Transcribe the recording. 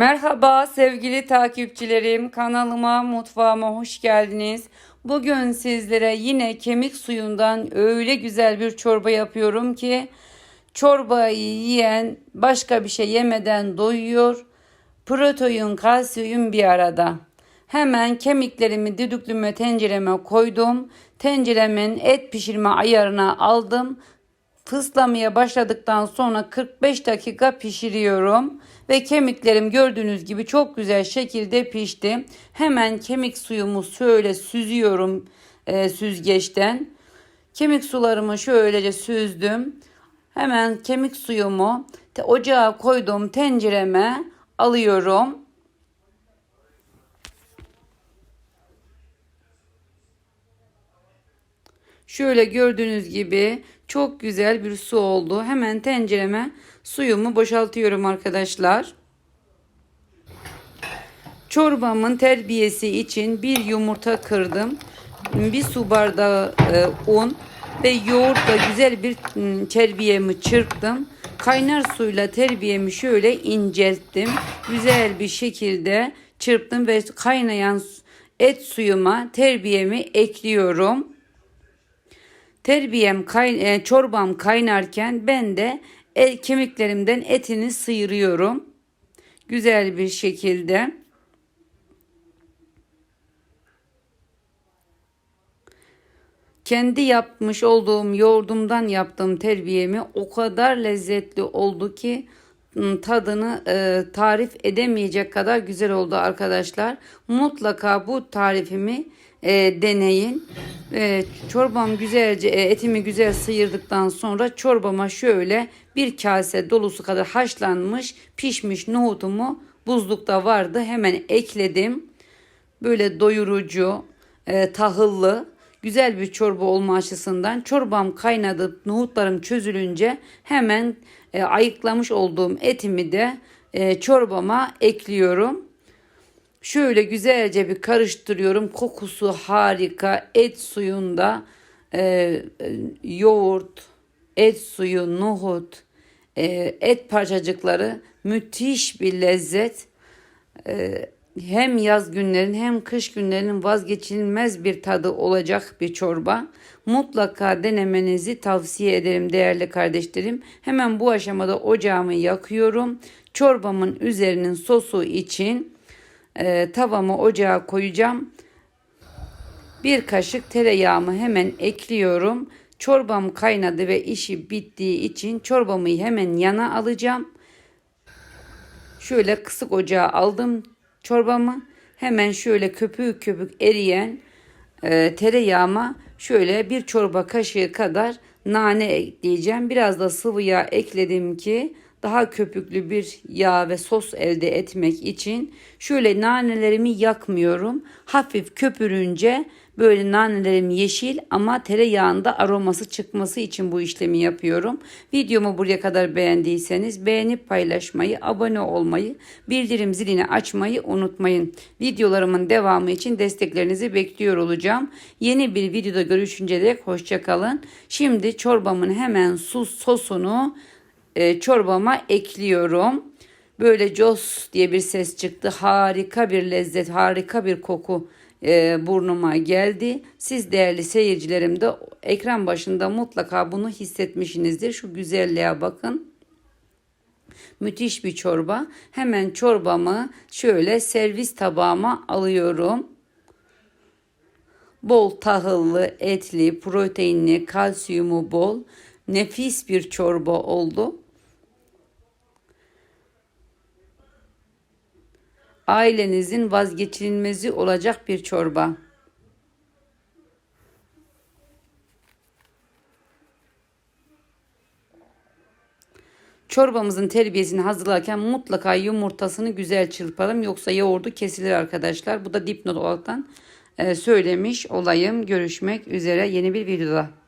Merhaba sevgili takipçilerim. Kanalıma, mutfağıma hoş geldiniz. Bugün sizlere yine kemik suyundan öyle güzel bir çorba yapıyorum ki çorbayı yiyen başka bir şey yemeden doyuyor. Protein, kalsiyum bir arada. Hemen kemiklerimi düdüklüme tencereme koydum. Tenceremin et pişirme ayarına aldım. Fıslamaya başladıktan sonra 45 dakika pişiriyorum ve kemiklerim gördüğünüz gibi çok güzel şekilde pişti. Hemen kemik suyumu şöyle süzüyorum e, süzgeçten. Kemik sularımı şöylece süzdüm. Hemen kemik suyumu ocağa koyduğum tencereme alıyorum. Şöyle gördüğünüz gibi çok güzel bir su oldu. Hemen tencereme suyumu boşaltıyorum arkadaşlar. Çorbamın terbiyesi için bir yumurta kırdım. Bir su bardağı e, un ve yoğurtla güzel bir m, terbiyemi çırptım. Kaynar suyla terbiyemi şöyle incelttim. Güzel bir şekilde çırptım ve kaynayan et suyuma terbiyemi ekliyorum. Terbiyem kay, e, çorbam kaynarken ben de el, kemiklerimden etini sıyırıyorum. Güzel bir şekilde. Kendi yapmış olduğum yoğurdumdan yaptığım terbiyemi o kadar lezzetli oldu ki tadını e, tarif edemeyecek kadar güzel oldu arkadaşlar. Mutlaka bu tarifimi e, deneyin. E, çorbam güzelce e, etimi güzel sıyırdıktan sonra çorbama şöyle bir kase dolusu kadar haşlanmış pişmiş nohutumu buzlukta vardı hemen ekledim. Böyle doyurucu, e, tahıllı, güzel bir çorba olma açısından çorbam kaynadı, nohutlarım çözülünce hemen e, ayıklamış olduğum etimi de e, çorbama ekliyorum. Şöyle güzelce bir karıştırıyorum. Kokusu harika. Et suyunda e, e, yoğurt, et suyu, nohut, e, et parçacıkları müthiş bir lezzet. E, hem yaz günlerin hem kış günlerinin vazgeçilmez bir tadı olacak bir çorba. Mutlaka denemenizi tavsiye ederim değerli kardeşlerim. Hemen bu aşamada ocağımı yakıyorum. Çorbamın üzerinin sosu için e, tavamı ocağa koyacağım. Bir kaşık tereyağımı hemen ekliyorum. Çorbam kaynadı ve işi bittiği için çorbamı hemen yana alacağım. Şöyle kısık ocağa aldım çorbamı. Hemen şöyle köpük köpük eriyen e, tereyağıma şöyle bir çorba kaşığı kadar nane ekleyeceğim. Biraz da sıvı yağ ekledim ki daha köpüklü bir yağ ve sos elde etmek için şöyle nanelerimi yakmıyorum. Hafif köpürünce böyle nanelerim yeşil ama tereyağında aroması çıkması için bu işlemi yapıyorum. Videomu buraya kadar beğendiyseniz beğenip paylaşmayı, abone olmayı, bildirim zilini açmayı unutmayın. Videolarımın devamı için desteklerinizi bekliyor olacağım. Yeni bir videoda görüşünce dek hoşçakalın. Şimdi çorbamın hemen sus sosunu e, çorbama ekliyorum. Böyle cos diye bir ses çıktı. Harika bir lezzet, harika bir koku e, burnuma geldi. Siz değerli seyircilerim de ekran başında mutlaka bunu hissetmişsinizdir. Şu güzelliğe bakın. Müthiş bir çorba. Hemen çorbamı şöyle servis tabağıma alıyorum. Bol tahıllı, etli, proteinli, kalsiyumu bol, nefis bir çorba oldu. Ailenizin vazgeçilmezi olacak bir çorba. Çorbamızın terbiyesini hazırlarken mutlaka yumurtasını güzel çırpalım yoksa yoğurdu kesilir arkadaşlar. Bu da dipnot olaraktan e, söylemiş olayım. Görüşmek üzere yeni bir videoda.